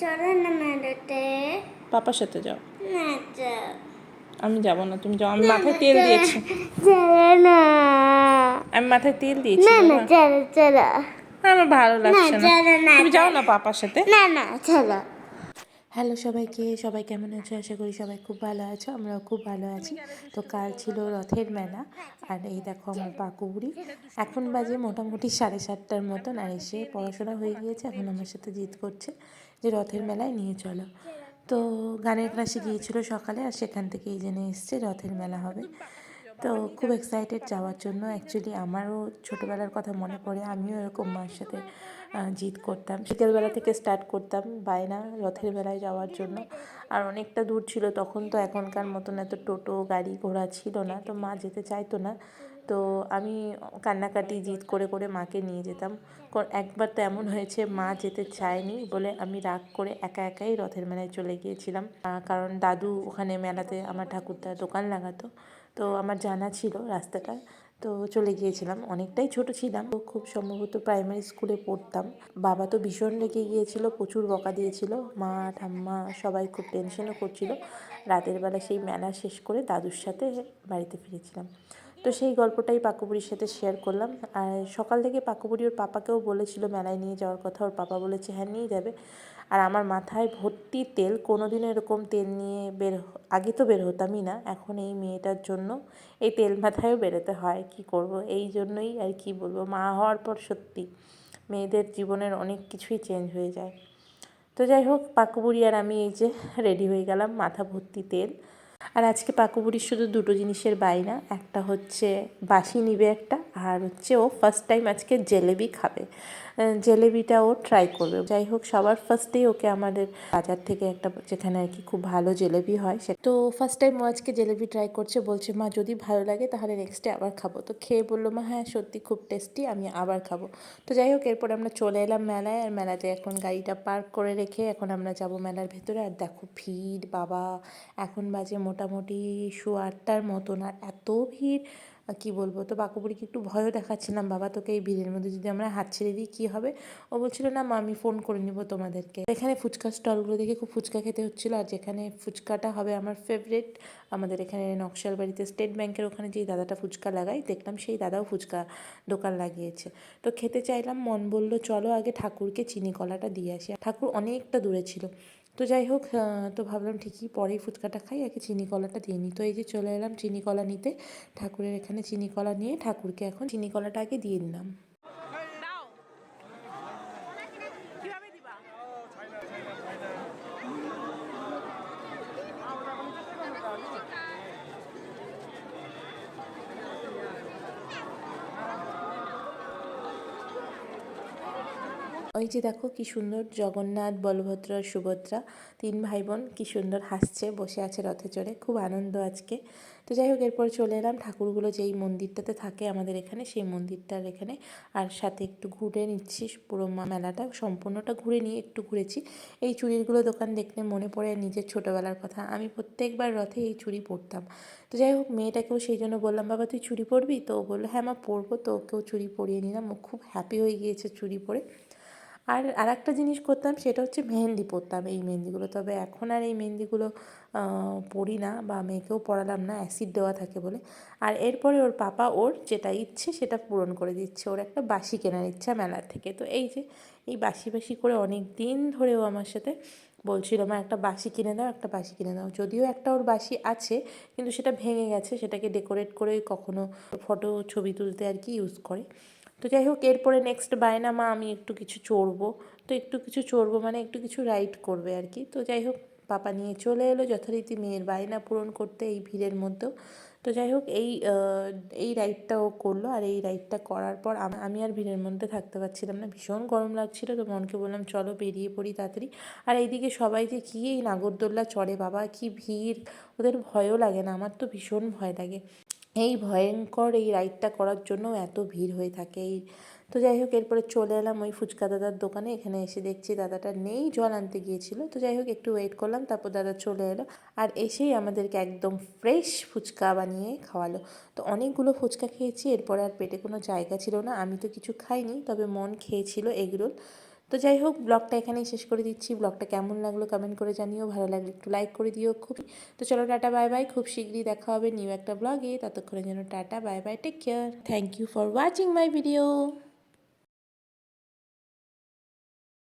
চলো না মেলাতে পাপার সাথে যাও। না যাও আমি যাব না তুমি যাও। আমি মাথায় তেল দিয়েছি। চলো না। আমি মাথায় তেল দিয়েছি না না। চলো চলো। আমার ভালো লাগছে না। তুমি যাও না পাপার সাথে? না না চলো। হ্যালো সবাইকে। সবাই কেমন আছো? আশা করি সবাই খুব ভালো আছো, আমরাও খুব ভালো আছি। তো কাল ছিল রথের মেলা, আর এই দেখো আমার পাকুবুড়ি এখন বাজে মোটামুটি সাড়ে সাতটার মতন, আর এসে পড়াশোনা হয়ে গিয়েছে। এখন আমার সাথে জিদ করছে যে রথের মেলায় নিয়ে চলো। তো গানের ক্লাসে গিয়েছিল সকালে, আর সেখান থেকেই জেনে এসছে, রথের মেলা হবে। তো খুব এক্সাইটেড যাওয়ার জন্য। অ্যাকচুয়ালি আমারও ছোটোবেলার কথা মনে পড়ে। আমিও এরকম মার সাথে জিদ করতাম। বিকেলবেলা থেকে স্টার্ট করতাম বায়না রথের বেলায় যাওয়ার জন্য। আর অনেকটা দূর ছিল, তখন তো এখনকার মতন এত টোটো, গাড়ি ঘোড়া ছিল না। তো মা যেতে চাইতো না। তো আমি কান্নাকাটি জিদ করে করে মাকে নিয়ে যেতাম। একবার তো এমন হয়েছে, মা যেতে চায়নি বলে আমি রাগ করে একা, একাই রথের মেলায় চলে গিয়েছিলাম। কারণ দাদু ওখানে মেলাতে আমার ঠাকুরদার দোকান লাগাতো। তো আমার জানা ছিল রাস্তাটা। তো চলে গিয়েছিলাম। অনেকটাই ছোট ছিলাম। তো খুব সম্ভবত প্রাইমারি স্কুলে পড়তাম। বাবা তো ভীষণ রেগে গিয়েছিল, প্রচুর বকা দিয়েছিল। মা, ঠাম্মা সবাই খুব টেনশনও করছিল। রাতের বেলা সেই মেলা শেষ করে দাদুর সাথে বাড়িতে ফিরেছিলাম। তো সেই গল্পটাই পাকুবুড়ির সাথে শেয়ার করলাম। আর সকাল থেকে পাকুবুড়ি ওর পাপাকেও বলেছিল মেলায় নিয়ে যাওয়ার কথা। ওর পাপা বলেছে হ্যাঁ নিয়ে যাবে। আর আমার মাথায় ভর্তি তেল, কোনোদিনও এরকম তেল নিয়ে বের আগে তো বের হতামই না, এখন এই মেয়েটার জন্য এই তেল মাথায়ও বেরোতে হয়, কি করব? এই জন্যই আর কি বলব, মা হওয়ার পর সত্যি মেয়েদের জীবনের অনেক কিছুই চেঞ্জ হয়ে যায়। তো যাই হোক, পাকুবুড়ি আর আমি এই যে রেডি হয়ে গেলাম, মাথা ভর্তি তেল। আর আজকে পাকুবুড়ির শুধু দুটো জিনিসের বায়না একটা হচ্ছে বাসি নিবে একটা, আর হচ্ছে ও ফার্স্ট টাইম আজকে জেলেবি খাবে। জেলেবিটা ও ট্রাই করবে। যাই হোক, সবার ফার্স্টেই ওকে আমাদের বাজার থেকে একটা, যেখানে আর কি খুব ভালো জেলেবি হয় সে তো ফার্স্ট টাইম ও আজকে জেলেবি ট্রাই করছে, বলছে, মা, যদি ভালো লাগে তাহলে নেক্সটে আবার খাব। তো খেয়ে বলল, মা হ্যাঁ সত্যি খুব টেস্টি আমি আবার খাব। তো যাই হোক, এরপর আমরা চলে এলাম মেলায়, আর মেলাতে এখন গাড়িটা পার্ক করে রেখে এখন আমরা যাব মেলার ভেতরে। আর দেখো ভিড়, বাবা, এখন বাজে মোটামুটি শো আটটার মতন। আর এত ভিড় কি বলব? তো বাকুবুড়িকে একটু ভয়ও দেখাচ্ছিলাম। বাবা, তোকে এই ভিড়ের মধ্যে যদি আমরা হাত ছেড়ে দিই, কী হবে? ও বলছিল, না, মা, আমি ফোন করে নিব তোমাদেরকে। এখানে ফুচকা স্টলগুলো দেখে খুব ফুচকা খেতে হচ্ছিল। আর যেখানে ফুচকাটা হবে আমার ফেভারিট আমাদের এখানে নকশাল বাড়িতে স্টেট ব্যাংকের ওখানে যেই দাদাটা ফুচকা লাগায়, দেখলাম সেই দাদাও ফুচকা দোকান লাগিয়েছে। তো খেতে চাইলাম, মন বলল, চলো আগে ঠাকুরকে চিনি কলাটা দিয়ে আসি। ঠাকুর অনেকটা দূরে ছিল। তো যাই হোক তো ভাবলাম ঠিকই পরেই ফুচকাটা খাই, আগে চিনি কলাটা দিয়ে নিই। তো এই যে চলে এলাম চিনি কলা নিতে। ঠাকুরের এখানে চিনি কলা নিয়ে ঠাকুরকে এখন চিনি কলাটা আগে দিয়ে দিলাম। ওই যে দেখো কি সুন্দর জগন্নাথ, বলভদ্র, সুভদ্রা, তিন ভাই বোন কি সুন্দর হাসছে, বসে আছে রথে চড়ে, খুব আনন্দ আজকে। তো যাই হোক, এরপর চলে এলাম। ঠাকুরগুলো যেই মন্দিরটাতে থাকে আমাদের এখানে, সেই মন্দিরটার এখানে। আর সাথে একটু ঘুরে নিচ্ছি পুরো মেলাটা, সম্পূর্ণটা ঘুরে নিয়ে একটু ঘুরেছি। এই চুড়িগুলো দোকান দেখলে মনে পড়ে নিজের ছোটোবেলার কথা। আমি প্রত্যেকবার রথে এই চুড়ি পরতাম। তো যাই হোক, মেয়েটাকেও সেই জন্য বললাম, বাবা, তুই চুড়ি পরবি? তো বলল হ্যাঁ মা, পরবো। তো ওকেও চুড়ি পরিয়ে নিলাম। ও খুব হ্যাপি হয়ে গিয়েছে চুড়ি পরে। আর আর একটা জিনিস করতাম, সেটা হচ্ছে মেহেন্দি পরতাম এই মেহেন্দিগুলো। তবে এখন আর এই মেহেন্দিগুলো পরি না বা মেয়েকেও পরালাম না অ্যাসিড দেওয়া থাকে বলে। আর এরপরে ওর পাপা ওর যেটা ইচ্ছে সেটা পূরণ করে দিচ্ছে। ওর একটা বাসি কেনার ইচ্ছা মেলার থেকে। তো এই যে, এই বাসি বাসি করে অনেক দিন ধরেও আমার সাথে বলছিল, মা, একটা বাসি কিনে দাও, একটা বাসি কিনে দাও। যদিও একটা ওর বাসি আছে, কিন্তু সেটা ভেঙে গেছে। সেটাকে ডেকোরেট করে কখনো ফটো ছবি তুলতে আর কি ইউজ করে। তো যাই হোক, এরপরে নেক্সট বায়না মা আমি একটু কিছু চড়বো। তো একটু কিছু চড়বো মানে একটু কিছু রাইড করবে আর কি। তো যাই হোক, পাপা নিয়ে চলে এলো, যথারীতি মেয়ের বায়না পূরণ করতে এই ভিড়ের মধ্যেও তো যাই হোক, এই এই রাইডটা ও করল আর এই রাইডটা করার পর আমি আর ভিড়ের মধ্যে থাকতে পারছিলাম না। ভীষণ গরম লাগছিল তো মনকে বললাম, চলো বেরিয়ে পড়ি তাড়াতাড়ি। আর এইদিকে সবাই যে কী এই নাগরদোল্লা চড়ে, বাবা কি ভিড়? ওদের ভয়ও লাগে না, আমার তো ভীষণ ভয় লাগে। এই ভয়ঙ্কর এই রাইডটা করার জন্য এত ভিড় হয়ে থাকে। এই তো যাই হোক, এরপরে চলে এলাম ওই ফুচকা দাদার দোকানে। এখানে এসে দেখছি দাদাটা নেই, জল আনতে গিয়েছিল। তো যাই হোক, একটু ওয়েট করলাম, তারপর দাদা চলে এলো আর এসেই আমাদেরকে একদম ফ্রেশ ফুচকা বানিয়ে খাওয়ালো। তো অনেকগুলো ফুচকা খেয়েছি, এরপরে আর পেটে কোনো জায়গা ছিল না। আমি তো কিছু খাইনি, তবে মন খেয়েছিল এগরোল। তো যাই হোক, ব্লগটা এখানেই শেষ করে দিচ্ছি। ব্লগটা কেমন লাগল কমেন্ট করে জানিও। ভালো লাগলে একটু লাইক করে দিও খুব। তো চলো টাটা বাই বাই খুব শীঘ্রই দেখা হবে নিউ একটা ব্লগে ততক্ষণের জন্য tata bye bye take care thank you for watching my video